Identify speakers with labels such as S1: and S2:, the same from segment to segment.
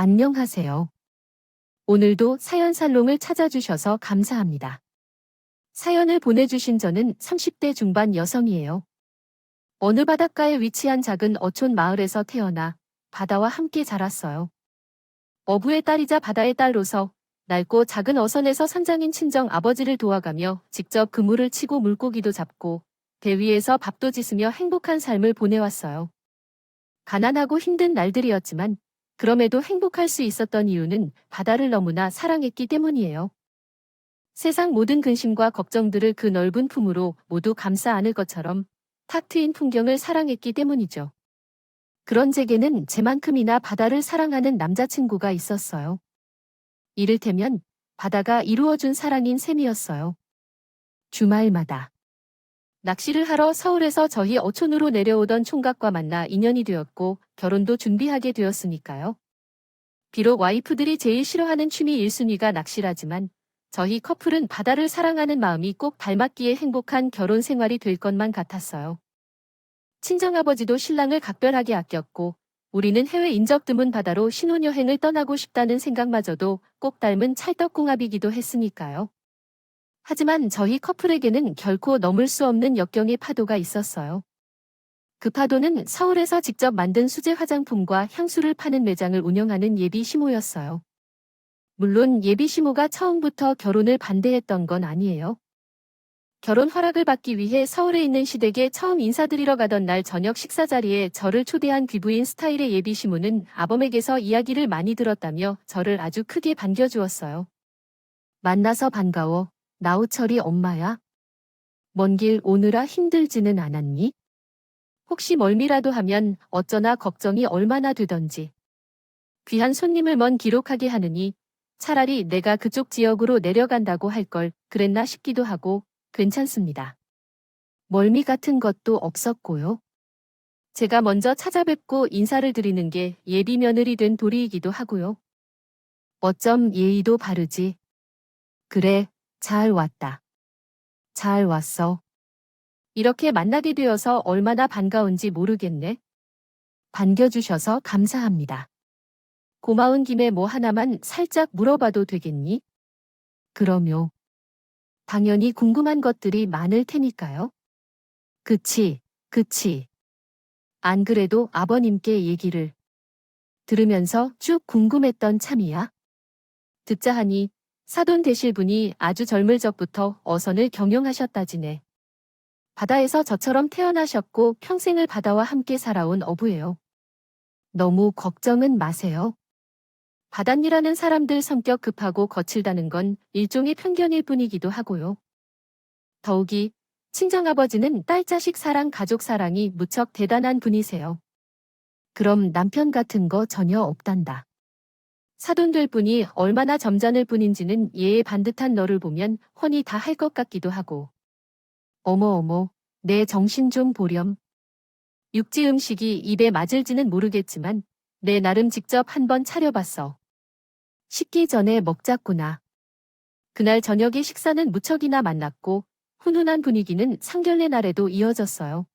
S1: 안녕하세요. 오늘도 사연 살롱을 찾아주셔서 감사합니다. 사연을 보내주신 저는 30대 중반 여성이에요. 어느 바닷가에 위치한 작은 어촌 마을에서 태어나 바다와 함께 자랐어요. 어부의 딸이자 바다의 딸로서 낡고 작은 어선에서 선장인 친정 아버지를 도와가며 직접 그물을 치고 물고기도 잡고 배 위에서 밥도 짓으며 행복한 삶을 보내왔어요. 가난하고 힘든 날들이었지만 그럼에도 행복할 수 있었던 이유는 바다를 너무나 사랑했기 때문이에요. 세상 모든 근심과 걱정들을 그 넓은 품으로 모두 감싸 안을 것처럼 탁 트인 풍경을 사랑했기 때문이죠. 그런 제게는 제만큼이나 바다를 사랑하는 남자친구가 있었어요. 이를테면 바다가 이루어준 사랑인 셈이었어요. 주말마다 낚시를 하러 서울에서 저희 어촌으로 내려오던 총각과 만나 인연이 되었고 결혼도 준비하게 되었으니까요. 비록 와이프들이 제일 싫어하는 취미 1순위가 낚시라지만 저희 커플은 바다를 사랑하는 마음이 꼭 닮았기에 행복한 결혼 생활이 될 것만 같았어요. 친정아버지도 신랑을 각별하게 아꼈고 우리는 해외 인적 드문 바다로 신혼여행을 떠나고 싶다는 생각마저도 꼭 닮은 찰떡궁합이기도 했으니까요. 하지만 저희 커플에게는 결코 넘을 수 없는 역경의 파도가 있었어요. 그 파도는 서울에서 직접 만든 수제 화장품과 향수를 파는 매장을 운영하는 예비 시모였어요. 물론 예비 시모가 처음부터 결혼을 반대했던 건 아니에요. 결혼 허락을 받기 위해 서울에 있는 시댁에 처음 인사드리러 가던 날 저녁 식사 자리에 저를 초대한 귀부인 스타일의 예비 시모는 아범에게서 이야기를 많이 들었다며 저를 아주 크게 반겨주었어요. 만나서 반가워. 나우철이 엄마야? 먼 길 오느라 힘들지는 않았니? 혹시 멀미라도 하면 어쩌나 걱정이 얼마나 되던지. 귀한 손님을 먼 기록하게 하느니 차라리 내가 그쪽 지역으로 내려간다고 할 걸 그랬나 싶기도 하고 괜찮습니다. 멀미 같은 것도 없었고요. 제가 먼저 찾아뵙고 인사를 드리는 게 예비 며느리 된 도리이기도 하고요. 어쩜 예의도 바르지. 그래, 잘 왔다. 잘 왔어. 이렇게 만나게 되어서 얼마나 반가운지 모르겠네. 반겨주셔서 감사합니다. 고마운 김에 뭐 하나만 살짝 물어봐도 되겠니? 그럼요. 당연히 궁금한 것들이 많을 테니까요. 그치, 그치. 안 그래도 아버님께 얘기를 들으면서 쭉 궁금했던 참이야. 듣자 하니 사돈 되실 분이 아주 젊을 적부터 어선을 경영하셨다지네. 바다에서 저처럼 태어나셨고 평생을 바다와 함께 살아온 어부예요. 너무 걱정은 마세요. 바닷일하는 사람들 성격 급하고 거칠다는 건 일종의 편견일 뿐이기도 하고요. 더욱이 친정아버지는 딸 자식 사랑 가족 사랑이 무척 대단한 분이세요. 그럼 남편 같은 거 전혀 없단다. 사돈될 뿐이 얼마나 점잖을 뿐인지는 예의 반듯한 너를 보면 훤히 다 할 것 같기도 하고. 어머 어머, 내 정신 좀 보렴. 육지 음식이 입에 맞을지는 모르겠지만 내 나름 직접 한번 차려봤어. 식기 전에 먹자꾸나. 그날 저녁의 식사는 무척이나 만났고 훈훈한 분위기는 상견례 날에도 이어졌어요.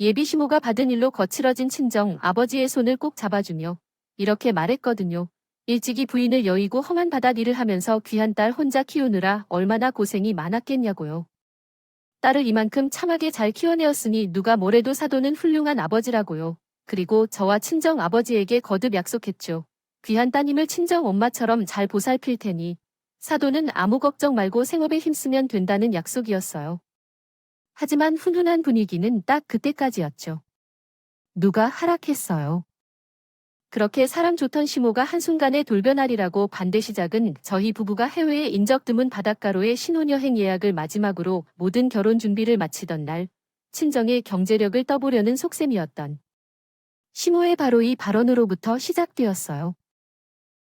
S1: 예비 시모가 받은 일로 거칠어진 친정 아버지의 손을 꼭 잡아주며 이렇게 말했거든요. 일찍이 부인을 여의고 험한 바닷일을 하면서 귀한 딸 혼자 키우느라 얼마나 고생이 많았겠냐고요. 딸을 이만큼 참하게 잘 키워내었으니 누가 뭐래도 사도는 훌륭한 아버지라고요. 그리고 저와 친정 아버지에게 거듭 약속했죠. 귀한 따님을 친정 엄마처럼 잘 보살필 테니 사도는 아무 걱정 말고 생업에 힘쓰면 된다는 약속이었어요. 하지만 훈훈한 분위기는 딱 그때까지였죠. 누가 하락했어요. 그렇게 사람 좋던 시모가 한순간에 돌변하리라고 반대 시작은 저희 부부가 해외에 인적 드문 바닷가로의 신혼여행 예약을 마지막으로 모든 결혼 준비를 마치던 날 친정의 경제력을 떠보려는 속셈이었던 시모의 바로 이 발언으로부터 시작되었어요.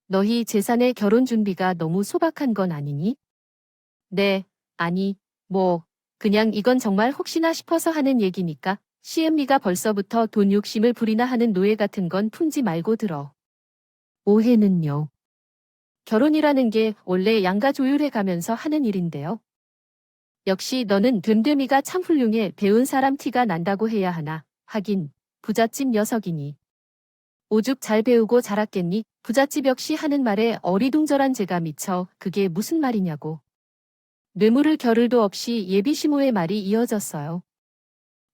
S1: 너희 재산의 결혼 준비가 너무 소박한 건 아니니? 네, 아니, 뭐, 그냥 이건 정말 혹시나 싶어서 하는 얘기니까 시엠미가 벌써부터 돈 욕심을 부리나 하는 노예 같은 건 품지 말고 들어. 오해는요. 결혼이라는 게 원래 양가 조율해 가면서 하는 일인데요. 역시 너는 됨됨이가 참 훌륭해 배운 사람 티가 난다고 해야 하나. 하긴 부잣집 녀석이니. 오죽 잘 배우고 자랐겠니? 부잣집 역시 하는 말에 어리둥절한 제가 미쳐 그게 무슨 말이냐고. 뇌물을 겨를도 없이 예비시모의 말이 이어졌어요.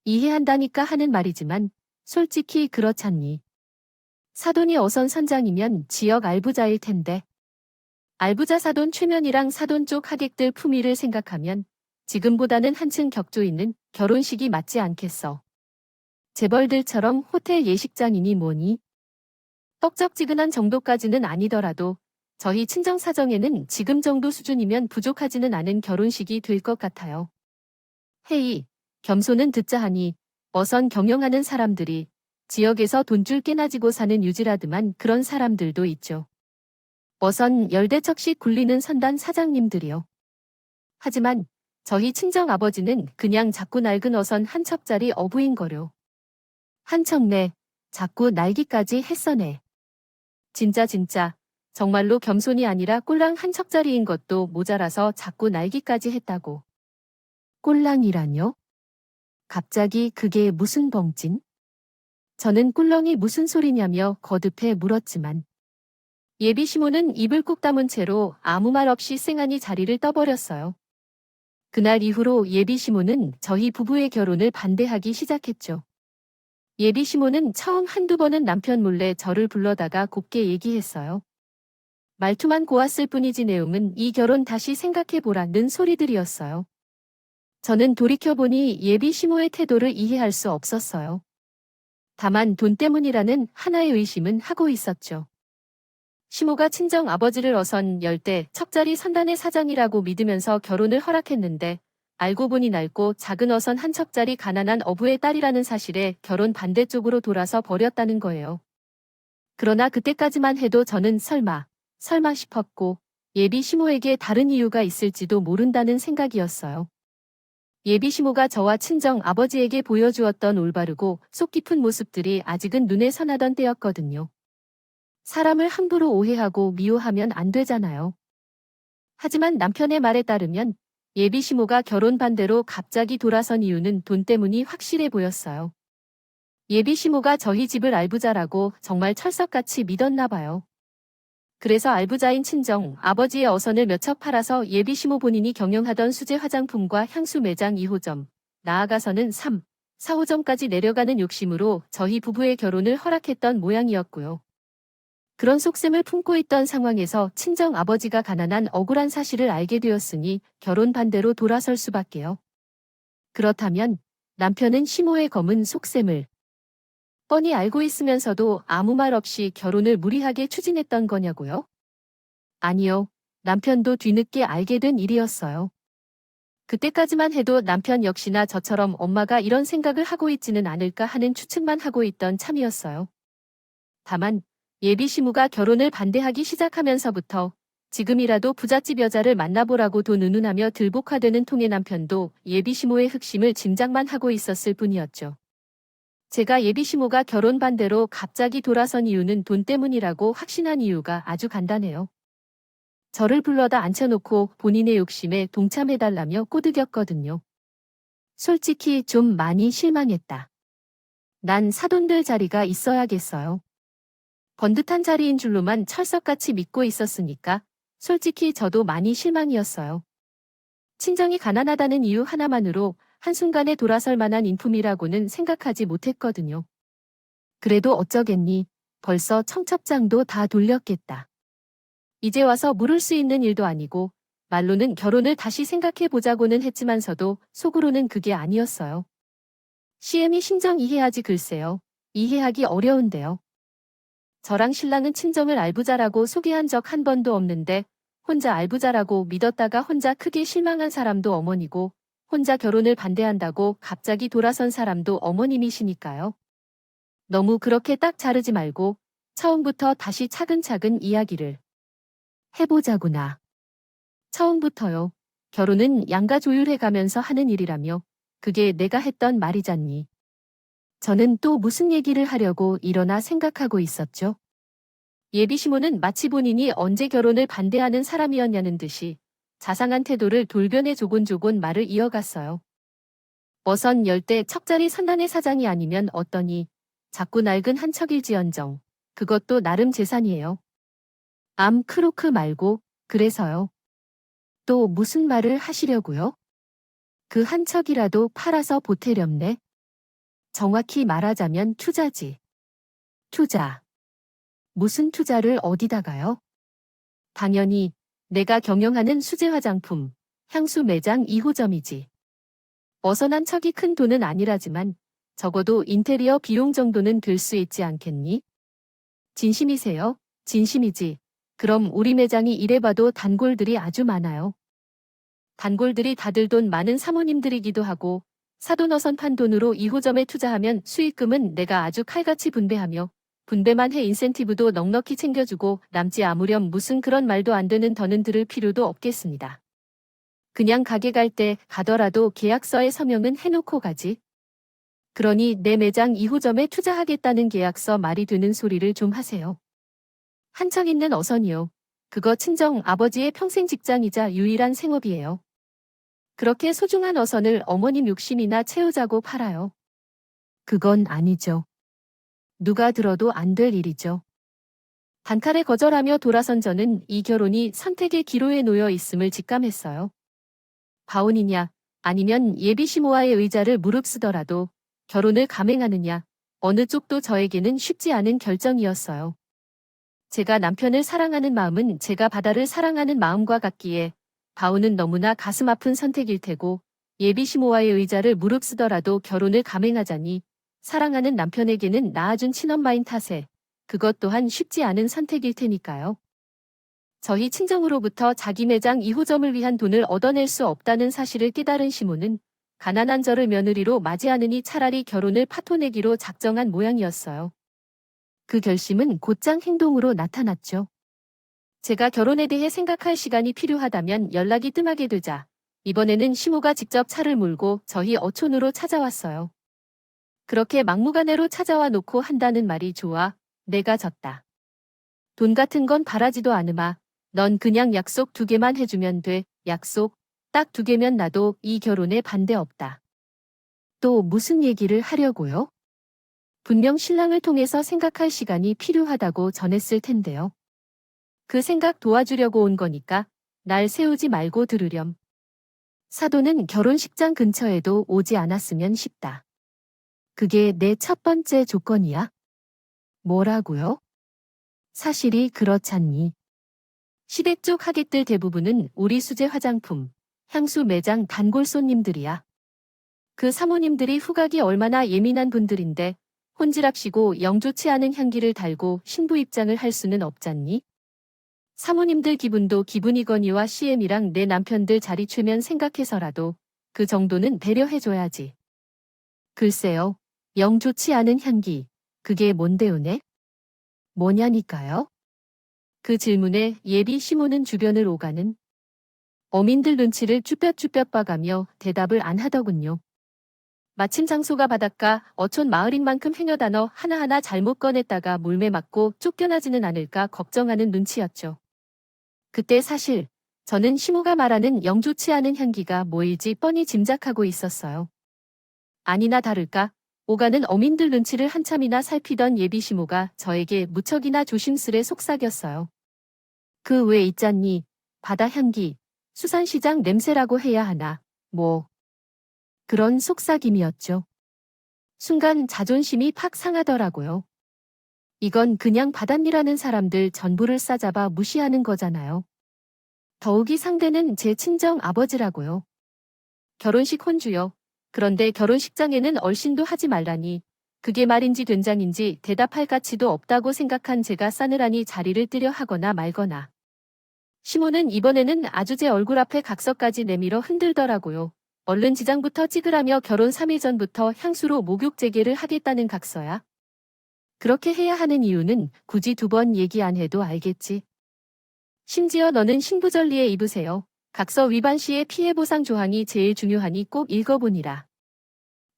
S1: 이해한다니까 하는 말이지만 솔직히 그렇잖니. 사돈이 어선 선장이면 지역 알부자일 텐데. 알부자 사돈 최면이랑 사돈 쪽 하객들 품위를 생각하면 지금보다는 한층 격조 있는 결혼식이 맞지 않겠어. 재벌들처럼 호텔 예식장이니 뭐니. 떡적지근한 정도까지는 아니더라도 저희 친정 사정에는 지금 정도 수준이면 부족하지는 않은 결혼식이 될 것 같아요. 헤이, 겸손은 듣자 하니 어선 경영하는 사람들이 지역에서 돈줄 깨나지고 사는 유지라드만 그런 사람들도 있죠. 어선 열대척씩 굴리는 선단 사장님들이요. 하지만 저희 친정 아버지는 그냥 자꾸 낡은 어선 한 척짜리 어부인 거려. 한 척네, 자꾸 날기까지 했어네. 진짜 진짜 정말로 겸손이 아니라 꼴랑 한 척짜리인 것도 모자라서 자꾸 날기까지 했다고. 꼴랑이라뇨? 갑자기 그게 무슨 벙찐? 저는 꿀렁이 무슨 소리냐며 거듭해 물었지만 예비 시모는 입을 꾹 다문 채로 아무 말 없이 쌩하니 자리를 떠버렸어요. 그날 이후로 예비 시모는 저희 부부의 결혼을 반대하기 시작했죠. 예비 시모는 처음 한두 번은 남편 몰래 저를 불러다가 곱게 얘기했어요. 말투만 고왔을 뿐이지 내용은 이 결혼 다시 생각해보라는 소리들이었어요. 저는 돌이켜보니 예비 시모의 태도를 이해할 수 없었어요. 다만 돈 때문이라는 하나의 의심은 하고 있었죠. 시모가 친정 아버지를 어선 열대 척자리 선단의 사장이라고 믿으면서 결혼을 허락했는데 알고 보니 낡고 작은 어선 한 척짜리 가난한 어부의 딸이라는 사실에 결혼 반대쪽으로 돌아서 버렸다는 거예요. 그러나 그때까지만 해도 저는 설마, 설마 싶었고 예비 시모에게 다른 이유가 있을지도 모른다는 생각이었어요. 예비 시모가 저와 친정 아버지에게 보여주었던 올바르고 속 깊은 모습들이 아직은 눈에 선하던 때였거든요. 사람을 함부로 오해하고 미워하면 안 되잖아요. 하지만 남편의 말에 따르면 예비 시모가 결혼 반대로 갑자기 돌아선 이유는 돈 때문이 확실해 보였어요. 예비 시모가 저희 집을 알부자라고 정말 철석같이 믿었나 봐요. 그래서 알부자인 친정 아버지의 어선을 몇 척 팔아서 예비 시모 본인이 경영하던 수제 화장품과 향수 매장 2호점, 나아가서는 3, 4호점까지 내려가는 욕심으로 저희 부부의 결혼을 허락했던 모양이었고요. 그런 속셈을 품고 있던 상황에서 친정 아버지가 가난한 억울한 사실을 알게 되었으니 결혼 반대로 돌아설 수밖에요. 그렇다면 남편은 시모의 검은 속셈을 뻔히 알고 있으면서도 아무 말 없이 결혼을 무리하게 추진했던 거냐고요? 아니요. 남편도 뒤늦게 알게 된 일이었어요. 그때까지만 해도 남편 역시나 저처럼 엄마가 이런 생각을 하고 있지는 않을까 하는 추측만 하고 있던 참이었어요. 다만 예비 시무가 결혼을 반대하기 시작하면서부터 지금이라도 부잣집 여자를 만나보라고 돈 은은하며 들복화되는 통의 남편도 예비 시모의 흑심을 짐작만 하고 있었을 뿐이었죠. 제가 예비 시모가 결혼 반대로 갑자기 돌아선 이유는 돈 때문이라고 확신한 이유가 아주 간단해요. 저를 불러다 앉혀놓고 본인의 욕심에 동참해달라며 꼬드겼거든요. 솔직히 좀 많이 실망했다. 난 사돈들 자리가 있어야겠어요. 번듯한 자리인 줄로만 철석같이 믿고 있었으니까 솔직히 저도 많이 실망이었어요. 친정이 가난하다는 이유 하나만으로 한순간에 돌아설 만한 인품이라고는 생각하지 못했거든요. 그래도 어쩌겠니. 벌써 청첩장도 다 돌렸겠다. 이제 와서 물을 수 있는 일도 아니고 말로는 결혼을 다시 생각해 보자고는 했지만서도 속으로는 그게 아니었어요. CM이 심정 이해하지 글쎄요. 이해하기 어려운데요. 저랑 신랑은 친정을 알부자라고 소개한 적 한 번도 없는데 혼자 알부자라고 믿었다가 혼자 크게 실망한 사람도 어머니고 혼자 결혼을 반대한다고 갑자기 돌아선 사람도 어머님이시니까요. 너무 그렇게 딱 자르지 말고 처음부터 다시 차근차근 이야기를 해보자구나. 처음부터요. 결혼은 양가 조율해 가면서 하는 일이라며 그게 내가 했던 말이잖니. 저는 또 무슨 얘기를 하려고 일어나 생각하고 있었죠. 예비 시모는 마치 본인이 언제 결혼을 반대하는 사람이었냐는 듯이 자상한 태도를 돌변해 조곤조곤 말을 이어갔어요. 어선 열대 척자리 선단의 사장이 아니면 어떠니 자꾸 낡은 한 척일지언정 그것도 나름 재산이에요. 암 크로크 말고, 그래서요. 또 무슨 말을 하시려고요? 그 한 척이라도 팔아서 보태렵네. 정확히 말하자면 투자지. 투자. 무슨 투자를 어디다가요? 당연히 내가 경영하는 수제 화장품, 향수 매장 2호점이지. 어선한 척이 큰 돈은 아니라지만 적어도 인테리어 비용 정도는 들 수 있지 않겠니? 진심이세요? 진심이지. 그럼 우리 매장이 이래봐도 단골들이 아주 많아요. 단골들이 다들 돈 많은 사모님들이기도 하고 사돈 어선 판 돈으로 2호점에 투자하면 수익금은 내가 아주 칼같이 분배하며 분배만 해 인센티브도 넉넉히 챙겨주고 남지 아무렴 무슨 그런 말도 안 되는 더는 들을 필요도 없겠습니다. 그냥 가게 갈 때 가더라도 계약서에 서명은 해놓고 가지. 그러니 내 매장 2호점에 투자하겠다는 계약서 말이 되는 소리를 좀 하세요. 한창 있는 어선이요. 그거 친정 아버지의 평생 직장이자 유일한 생업이에요. 그렇게 소중한 어선을 어머님 욕심이나 채우자고 팔아요. 그건 아니죠. 누가 들어도 안 될 일이죠. 단칼에 거절하며 돌아선 저는 이 결혼이 선택의 기로에 놓여 있음을 직감했어요. 바운이냐, 아니면 예비 시모와의 의자를 무릅쓰더라도 결혼을 감행하느냐, 어느 쪽도 저에게는 쉽지 않은 결정이었어요. 제가 남편을 사랑하는 마음은 제가 바다를 사랑하는 마음과 같기에 바우는 너무나 가슴 아픈 선택일 테고 예비 시모와의 의자를 무릅쓰더라도 결혼을 감행하자니 사랑하는 남편에게는 낳아준 친엄마인 탓에 그것 또한 쉽지 않은 선택일 테니까요. 저희 친정으로부터 자기 매장 2호점을 위한 돈을 얻어낼 수 없다는 사실을 깨달은 시모는 가난한 저를 며느리로 맞이하느니 차라리 결혼을 파토내기로 작정한 모양이었어요. 그 결심은 곧장 행동으로 나타났죠. 제가 결혼에 대해 생각할 시간이 필요하다면 연락이 뜸하게 되자 이번에는 시모가 직접 차를 몰고 저희 어촌으로 찾아왔어요. 그렇게 막무가내로 찾아와 놓고 한다는 말이 좋아 내가 졌다. 돈 같은 건 바라지도 않으마. 넌 그냥 약속 두 개만 해주면 돼. 약속. 딱 두 개면 나도 이 결혼에 반대 없다. 또 무슨 얘기를 하려고요? 분명 신랑을 통해서 생각할 시간이 필요하다고 전했을 텐데요. 그 생각 도와주려고 온 거니까 날 세우지 말고 들으렴. 사도는 결혼식장 근처에도 오지 않았으면 싶다. 그게 내 첫 번째 조건이야? 뭐라고요? 사실이 그렇잖니. 시댁 쪽 하객들 대부분은 우리 수제 화장품, 향수 매장 단골 손님들이야. 그 사모님들이 후각이 얼마나 예민한 분들인데 혼지랍시고 영 좋지 않은 향기를 달고 신부 입장을 할 수는 없잖니? 사모님들 기분도 기분이거니와 CM이랑 내 남편들 자리 최면 생각해서라도 그 정도는 배려해줘야지. 글쎄요, 영 좋지 않은 향기, 그게 뭔데요네? 뭐냐니까요? 그 질문에 예비 시모는 주변을 오가는 어민들 눈치를 쭈뼛쭈뼛 봐가며 대답을 안 하더군요. 마침 장소가 바닷가 어촌 마을인 만큼 행여 단어 하나하나 잘못 꺼냈다가 물매 맞고 쫓겨나지는 않을까 걱정하는 눈치였죠. 그때 사실 저는 시모가 말하는 영 좋지 않은 향기가 뭐일지 뻔히 짐작하고 있었어요. 아니나 다를까 오가는 어민들 눈치를 한참이나 살피던 예비 시모가 저에게 무척이나 조심스레 속삭였어요. 그 외 있잖니 바다 향기, 수산시장 냄새라고 해야 하나, 뭐. 그런 속삭임이었죠. 순간 자존심이 팍 상하더라고요. 이건 그냥 바닷일하는 사람들 전부를 싸잡아 무시하는 거잖아요. 더욱이 상대는 제 친정 아버지라고요. 결혼식 혼주요. 그런데 결혼식장에는 얼씬도 하지 말라니. 그게 말인지 된장인지 대답할 가치도 없다고 생각한 제가 싸늘하니 자리를 뜨려 하거나 말거나. 시모는 이번에는 아주 제 얼굴 앞에 각서까지 내밀어 흔들더라고요. 얼른 지장부터 찍으라며 결혼 3일 전부터 향수로 목욕 재개를 하겠다는 각서야. 그렇게 해야 하는 이유는 굳이 두 번 얘기 안 해도 알겠지. 심지어 너는 신부절리에 입으세요. 각서 위반 시의 피해 보상 조항이 제일 중요하니 꼭 읽어보니라.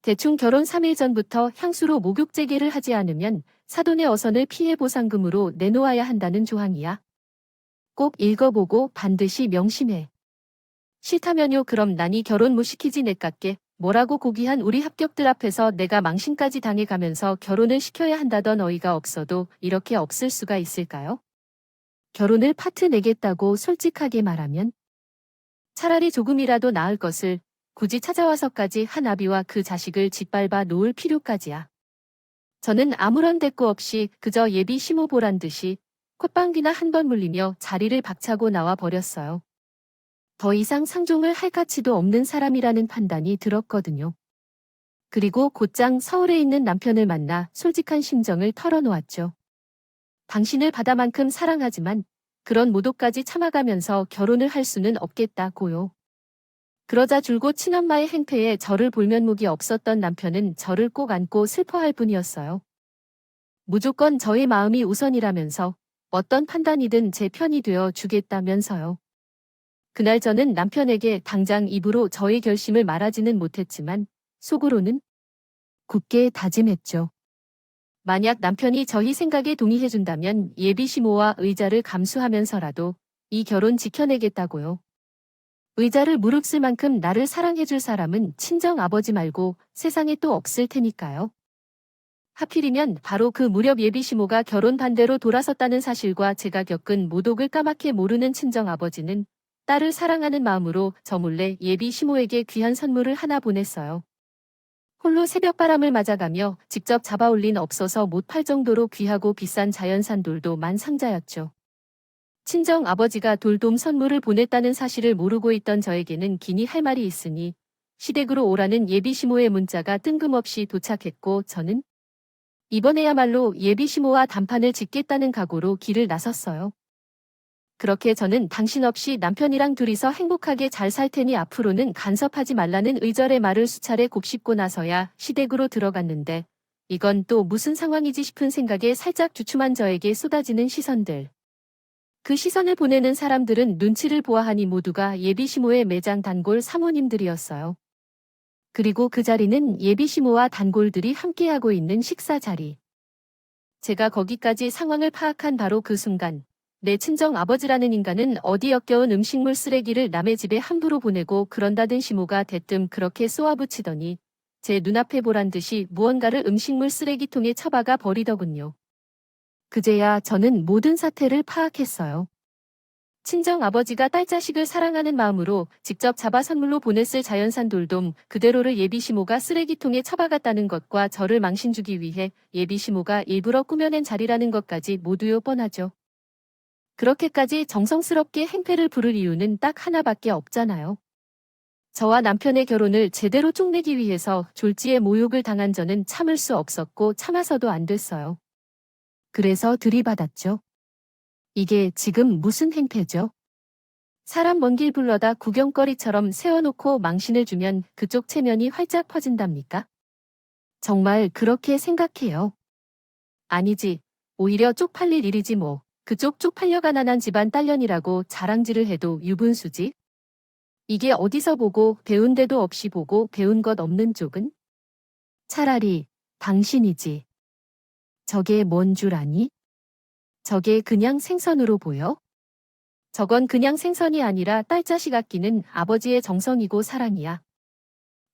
S1: 대충 결혼 3일 전부터 향수로 목욕 재개를 하지 않으면 사돈의 어선을 피해 보상금으로 내놓아야 한다는 조항이야. 꼭 읽어보고 반드시 명심해. 싫다면요 그럼 난이 결혼 못 시키지 내깎게 뭐라고 고귀한 우리 합격들 앞에서 내가 망신까지 당해가면서 결혼을 시켜야 한다던 어이가 없어도 이렇게 없을 수가 있을까요? 결혼을 파트 내겠다고 솔직하게 말하면 차라리 조금이라도 나을 것을 굳이 찾아와서까지 한 아비와 그 자식을 짓밟아 놓을 필요까지야. 저는 아무런 대꾸 없이 그저 예비 시모 보란 듯이 콧방귀나 한 번 물리며 자리를 박차고 나와 버렸어요. 더 이상 상종을 할 가치도 없는 사람이라는 판단이 들었거든요. 그리고 곧장 서울에 있는 남편을 만나 솔직한 심정을 털어놓았죠. 당신을 바다만큼 사랑하지만 그런 모독까지 참아가면서 결혼을 할 수는 없겠다고요. 그러자 줄곧 친엄마의 행패에 저를 볼 면목이 없었던 남편은 저를 꼭 안고 슬퍼할 뿐이었어요. 무조건 저의 마음이 우선이라면서 어떤 판단이든 제 편이 되어 주겠다면서요. 그날 저는 남편에게 당장 입으로 저의 결심을 말하지는 못했지만 속으로는 굳게 다짐했죠. 만약 남편이 저희 생각에 동의해준다면 예비 시모와 의자를 감수하면서라도 이 결혼 지켜내겠다고요. 의자를 무릅쓸 만큼 나를 사랑해줄 사람은 친정 아버지 말고 세상에 또 없을 테니까요. 하필이면 바로 그 무렵 예비 시모가 결혼 반대로 돌아섰다는 사실과 제가 겪은 모독을 까맣게 모르는 친정 아버지는 딸을 사랑하는 마음으로 저 몰래 예비 시모에게 귀한 선물을 하나 보냈어요. 홀로 새벽바람을 맞아가며 직접 잡아올린 없어서 못 팔 정도로 귀하고 비싼 자연산 돌도 만상자였죠. 친정 아버지가 돌돔 선물을 보냈다는 사실을 모르고 있던 저에게는 기니 할 말이 있으니 시댁으로 오라는 예비 시모의 문자가 뜬금없이 도착했고 저는 이번에야말로 예비 시모와 단판을 짓겠다는 각오로 길을 나섰어요. 그렇게 저는 당신 없이 남편이랑 둘이서 행복하게 잘 살 테니 앞으로는 간섭하지 말라는 의절의 말을 수차례 곱씹고 나서야 시댁으로 들어갔는데 이건 또 무슨 상황이지 싶은 생각에 살짝 주춤한 저에게 쏟아지는 시선들. 그 시선을 보내는 사람들은 눈치를 보아하니 모두가 예비시모의 매장 단골 사모님들이었어요. 그리고 그 자리는 예비시모와 단골들이 함께하고 있는 식사 자리. 제가 거기까지 상황을 파악한 바로 그 순간 내 친정 아버지라는 인간은 어디 역겨운 음식물 쓰레기를 남의 집에 함부로 보내고 그런다던 시모가 대뜸 그렇게 쏘아붙이더니 제 눈앞에 보란 듯이 무언가를 음식물 쓰레기통에 처박아 버리더군요. 그제야 저는 모든 사태를 파악했어요. 친정 아버지가 딸 자식을 사랑하는 마음으로 직접 잡아 선물로 보냈을 자연산 돌돔 그대로를 예비시모가 쓰레기통에 처박았다는 것과 저를 망신 주기 위해 예비시모가 일부러 꾸며낸 자리라는 것까지 모두요 뻔하죠. 그렇게까지 정성스럽게 행패를 부를 이유는 딱 하나밖에 없잖아요. 저와 남편의 결혼을 제대로 쪽내기 위해서 졸지에 모욕을 당한 저는 참을 수 없었고 참아서도 안 됐어요. 그래서 들이받았죠. 이게 지금 무슨 행태죠? 사람 먼 길 불러다 구경거리처럼 세워놓고 망신을 주면 그쪽 체면이 활짝 퍼진답니까? 정말 그렇게 생각해요. 아니지, 오히려 쪽팔릴 일이지 뭐. 그쪽 쪽팔려 가난한 집안 딸년이라고 자랑질을 해도 유분수지. 이게 어디서 보고 배운 데도 없이 보고 배운 것 없는 쪽은? 차라리 당신이지. 저게 뭔 줄 아니? 저게 그냥 생선으로 보여? 저건 그냥 생선이 아니라 딸 자식 아끼는 아버지의 정성이고 사랑이야.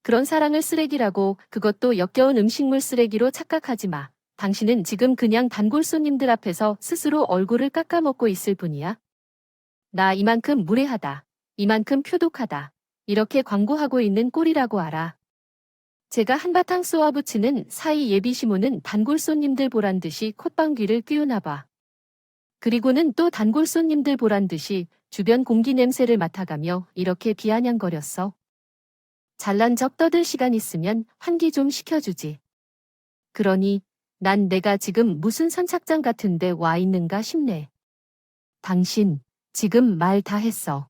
S1: 그런 사랑을 쓰레기라고 그것도 역겨운 음식물 쓰레기로 착각하지 마. 당신은 지금 그냥 단골 손님들 앞에서 스스로 얼굴을 깎아먹고 있을 뿐이야. 나 이만큼 무례하다. 이만큼 표독하다. 이렇게 광고하고 있는 꼴이라고 알아. 제가 한바탕 쏘아붙이는 사이 예비시모는 단골 손님들 보란 듯이 콧방귀를 끼우나 봐. 그리고는 또 단골 손님들 보란 듯이 주변 공기 냄새를 맡아가며 이렇게 비아냥거렸어. 잘난 적 떠들 시간 있으면 환기 좀 시켜주지. 그러니 난 내가 지금 무슨 선착장 같은데 와 있는가 싶네. 당신, 지금 말 다 했어.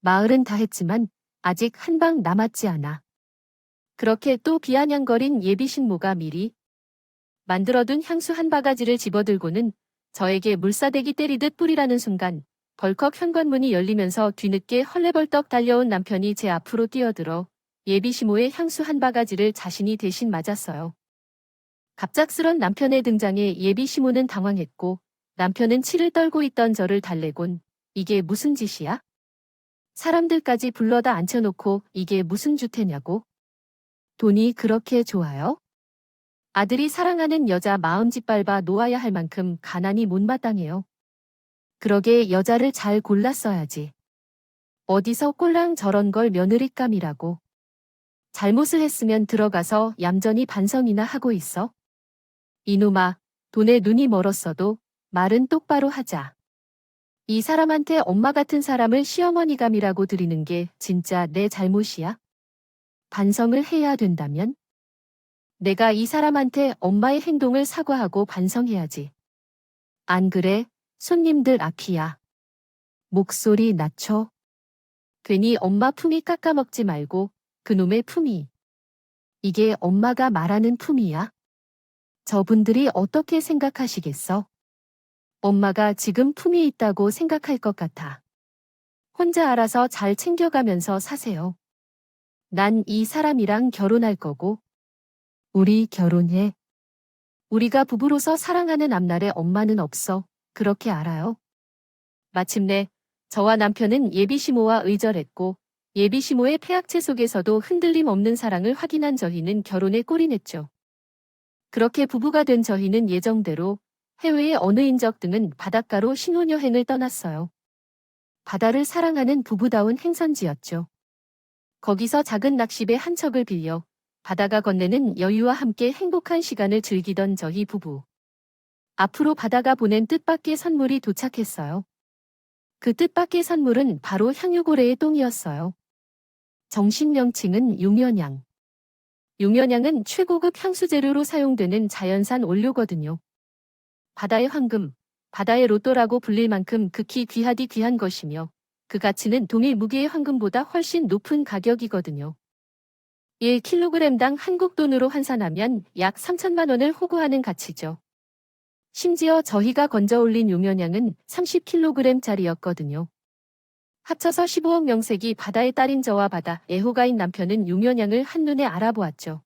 S1: 마을은 다 했지만 아직 한 방 남았지 않아. 그렇게 또 비아냥거린 예비신모가 미리 만들어둔 향수 한 바가지를 집어들고는 저에게 물사대기 때리듯 뿌리라는 순간 벌컥 현관문이 열리면서 뒤늦게 헐레벌떡 달려온 남편이 제 앞으로 뛰어들어 예비시모의 향수 한 바가지를 자신이 대신 맞았어요. 갑작스런 남편의 등장에 예비 시모는 당황했고 남편은 치를 떨고 있던 저를 달래곤 이게 무슨 짓이야? 사람들까지 불러다 앉혀놓고 이게 무슨 주태냐고? 돈이 그렇게 좋아요? 아들이 사랑하는 여자 마음 짓밟아 놓아야 할 만큼 가난이 못마땅해요. 그러게 여자를 잘 골랐어야지. 어디서 꼴랑 저런 걸 며느리감이라고. 잘못을 했으면 들어가서 얌전히 반성이나 하고 있어. 이놈아, 돈에 눈이 멀었어도 말은 똑바로 하자. 이 사람한테 엄마 같은 사람을 시어머니감이라고 드리는 게 진짜 내 잘못이야? 반성을 해야 된다면? 내가 이 사람한테 엄마의 행동을 사과하고 반성해야지. 안 그래, 손님들 아키야. 목소리 낮춰. 괜히 엄마 품위 깎아먹지 말고 그놈의 품위. 이게 엄마가 말하는 품위야? 저분들이 어떻게 생각하시겠어? 엄마가 지금 품위 있다고 생각할 것 같아. 혼자 알아서 잘 챙겨가면서 사세요. 난 이 사람이랑 결혼할 거고, 우리 결혼해. 우리가 부부로서 사랑하는 앞날에 엄마는 없어. 그렇게 알아요. 마침내 저와 남편은 예비시모와 의절했고 예비시모의 폐악체 속에서도 흔들림 없는 사랑을 확인한 저희는 결혼에 꼴이냈죠. 그렇게 부부가 된 저희는 예정대로 해외의 어느 인적 등은 바닷가로 신혼여행을 떠났어요. 바다를 사랑하는 부부다운 행선지였죠. 거기서 작은 낚시배 한 척을 빌려 바다가 건네는 여유와 함께 행복한 시간을 즐기던 저희 부부. 앞으로 바다가 보낸 뜻밖의 선물이 도착했어요. 그 뜻밖의 선물은 바로 향유고래의 똥이었어요. 정식 명칭은 용연향. 용연향은 최고급 향수 재료로 사용되는 자연산 원료거든요. 바다의 황금, 바다의 로또라고 불릴 만큼 극히 귀하디 귀한 것이며 그 가치는 동일 무게의 황금보다 훨씬 높은 가격이거든요. 1kg당 한국 돈으로 환산하면 약 3천만 원을 호구하는 가치죠. 심지어 저희가 건져 올린 용연양은 30kg짜리였거든요. 합쳐서 15억 명색이 바다의 딸인 저와 바다 애호가인 남편은 용연양을 한눈에 알아보았죠.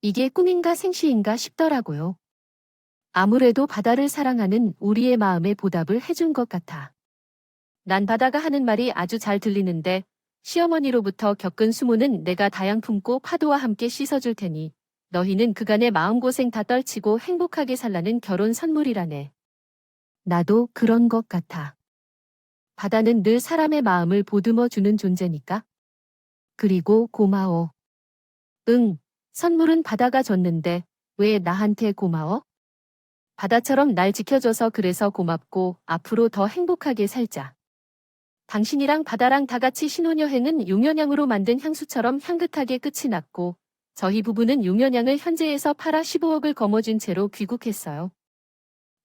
S1: 이게 꿈인가 생시인가 싶더라고요. 아무래도 바다를 사랑하는 우리의 마음에 보답을 해준 것 같아. 난 바다가 하는 말이 아주 잘 들리는데 시어머니로부터 겪은 수모는 내가 다양 품고 파도와 함께 씻어줄 테니 너희는 그간의 마음고생 다 떨치고 행복하게 살라는 결혼 선물이라네. 나도 그런 것 같아. 바다는 늘 사람의 마음을 보듬어 주는 존재니까. 그리고 고마워. 응, 선물은 바다가 줬는데 왜 나한테 고마워? 바다처럼 날 지켜줘서 그래서 고맙고 앞으로 더 행복하게 살자. 당신이랑 바다랑 다 같이 신혼여행은 용연향으로 만든 향수처럼 향긋하게 끝이 났고 저희 부부는 용연향을 현재에서 팔아 15억을 거머쥔 채로 귀국했어요.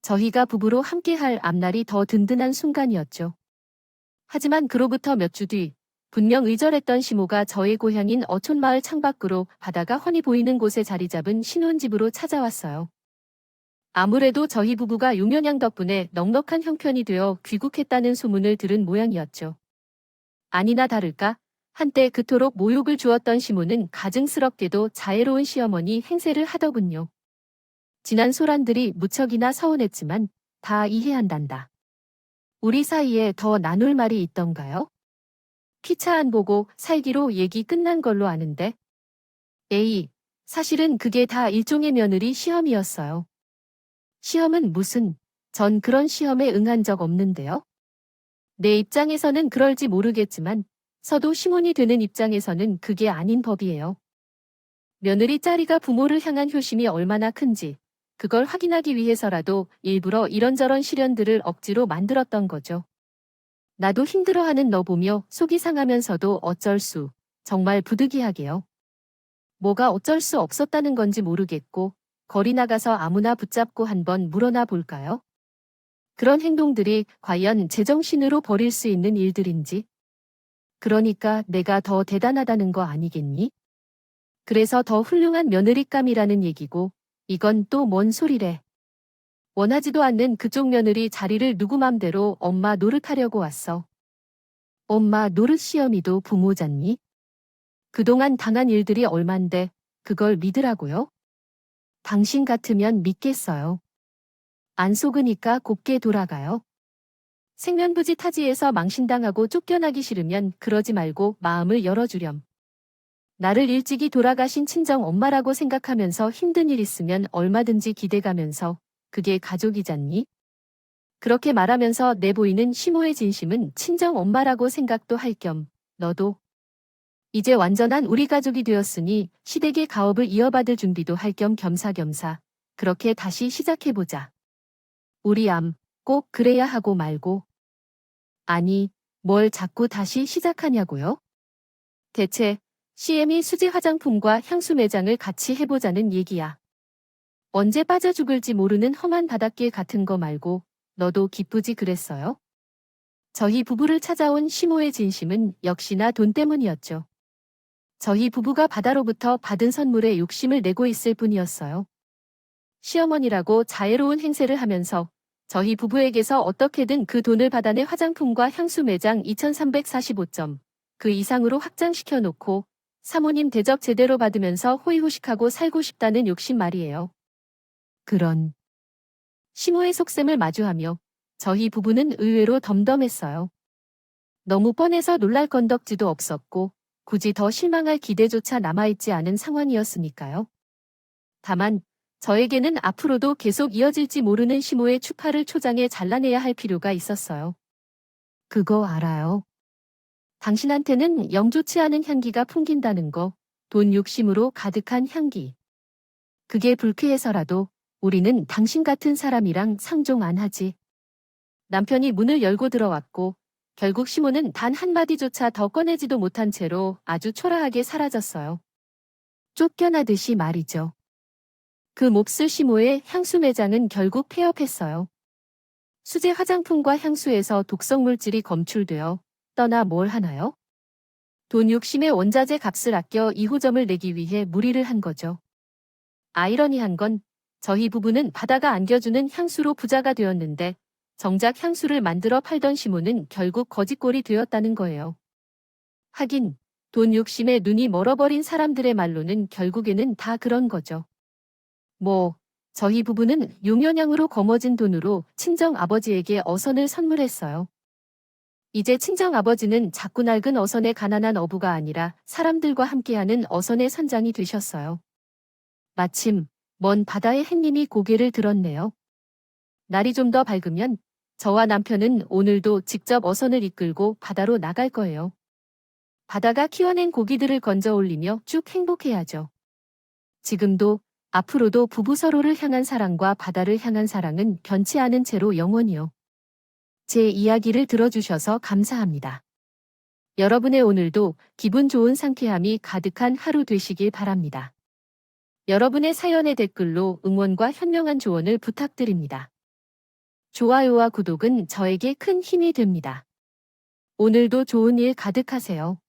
S1: 저희가 부부로 함께할 앞날이 더 든든한 순간이었죠. 하지만 그로부터 몇 주 뒤, 분명 의절했던 시모가 저의 고향인 어촌마을 창밖으로 바다가 훤히 보이는 곳에 자리 잡은 신혼집으로 찾아왔어요. 아무래도 저희 부부가 용연향 덕분에 넉넉한 형편이 되어 귀국했다는 소문을 들은 모양이었죠. 아니나 다를까 한때 그토록 모욕을 주었던 시모는 가증스럽게도 자애로운 시어머니 행세를 하더군요. 지난 소란들이 무척이나 서운했지만 다 이해한단다. 우리 사이에 더 나눌 말이 있던가요? 피차 안 보고 살기로 얘기 끝난 걸로 아는데. 에이, 사실은 그게 다 일종의 며느리 시험이었어요. 시험은 무슨, 전 그런 시험에 응한 적 없는데요. 내 입장에서는 그럴지 모르겠지만 서도 시몬이 되는 입장에서는 그게 아닌 법이에요. 며느리 짜리가 부모를 향한 효심이 얼마나 큰지 그걸 확인하기 위해서라도 일부러 이런저런 시련들을 억지로 만들었던 거죠. 나도 힘들어하는 너 보며 속이 상하면서도 어쩔 수, 정말 부득이하게요. 뭐가 어쩔 수 없었다는 건지 모르겠고 거리 나가서 아무나 붙잡고 한번 물어나 볼까요? 그런 행동들이 과연 제정신으로 벌일 수 있는 일들인지. 그러니까 내가 더 대단하다는 거 아니겠니? 그래서 더 훌륭한 며느리감이라는 얘기고, 이건 또 뭔 소리래. 원하지도 않는 그쪽 며느리 자리를 누구 맘대로 엄마 노릇하려고 왔어. 엄마 노릇 시어미도 부모잖니? 그동안 당한 일들이 얼만데 그걸 믿으라고요? 당신 같으면 믿겠어요. 안 속으니까 곱게 돌아가요. 생면부지 타지에서 망신당하고 쫓겨나기 싫으면 그러지 말고 마음을 열어주렴. 나를 일찍이 돌아가신 친정 엄마라고 생각하면서 힘든 일 있으면 얼마든지 기대가면서 그게 가족이잖니? 그렇게 말하면서 내보이는 시모의 진심은 친정 엄마라고 생각도 할 겸 너도 이제 완전한 우리 가족이 되었으니 시댁의 가업을 이어받을 준비도 할 겸 겸사겸사 그렇게 다시 시작해보자. 우리 암 꼭 그래야 하고 말고 아니 뭘 자꾸 다시 시작하냐고요? 대체 CM이 수제 화장품과 향수 매장을 같이 해보자는 얘기야. 언제 빠져 죽을지 모르는 험한 바닷길 같은 거 말고 너도 기쁘지 그랬어요? 저희 부부를 찾아온 시모의 진심은 역시나 돈 때문이었죠. 저희 부부가 바다로부터 받은 선물에 욕심을 내고 있을 뿐이었어요. 시어머니라고 자애로운 행세를 하면서 저희 부부에게서 어떻게든 그 돈을 받아내 화장품과 향수 매장 2345점 그 이상으로 확장시켜 놓고 사모님 대접 제대로 받으면서 호의호식하고 살고 싶다는 욕심 말이에요. 그런 시모의 속셈을 마주하며 저희 부부는 의외로 덤덤했어요. 너무 뻔해서 놀랄 건덕지도 없었고 굳이 더 실망할 기대조차 남아있지 않은 상황이었으니까요. 다만 저에게는 앞으로도 계속 이어질지 모르는 시모의 추파를 초장에 잘라내야 할 필요가 있었어요. 그거 알아요. 당신한테는 영 좋지 않은 향기가 풍긴다는 거, 돈 욕심으로 가득한 향기. 그게 불쾌해서라도 우리는 당신 같은 사람이랑 상종 안 하지. 남편이 문을 열고 들어왔고, 결국 시모는 단 한마디조차 더 꺼내지도 못한 채로 아주 초라하게 사라졌어요. 쫓겨나듯이 말이죠. 그 몹쓸 시모의 향수 매장은 결국 폐업했어요. 수제 화장품과 향수에서 독성 물질이 검출되어 떠나 뭘 하나요? 돈 욕심의 원자재 값을 아껴 2호점을 내기 위해 무리를 한 거죠. 아이러니한 건 저희 부부는 바다가 안겨주는 향수로 부자가 되었는데 정작 향수를 만들어 팔던 시모는 결국 거짓골이 되었다는 거예요. 하긴 돈 욕심에 눈이 멀어버린 사람들의 말로는 결국에는 다 그런 거죠. 뭐 저희 부부는 용연양으로 거머쥔 돈으로 친정 아버지에게 어선을 선물했어요. 이제 친정 아버지는 작고 낡은 어선의 가난한 어부가 아니라 사람들과 함께하는 어선의 선장이 되셨어요. 마침 먼 바다의 햇님이 고개를 들었네요. 날이 좀 더 밝으면 저와 남편은 오늘도 직접 어선을 이끌고 바다로 나갈 거예요. 바다가 키워낸 고기들을 건져 올리며 쭉 행복해야죠. 지금도 앞으로도 부부 서로를 향한 사랑과 바다를 향한 사랑은 변치 않은 채로 영원히요. 제 이야기를 들어주셔서 감사합니다. 여러분의 오늘도 기분 좋은 상쾌함이 가득한 하루 되시길 바랍니다. 여러분의 사연의 댓글로 응원과 현명한 조언을 부탁드립니다. 좋아요와 구독은 저에게 큰 힘이 됩니다. 오늘도 좋은 일 가득하세요.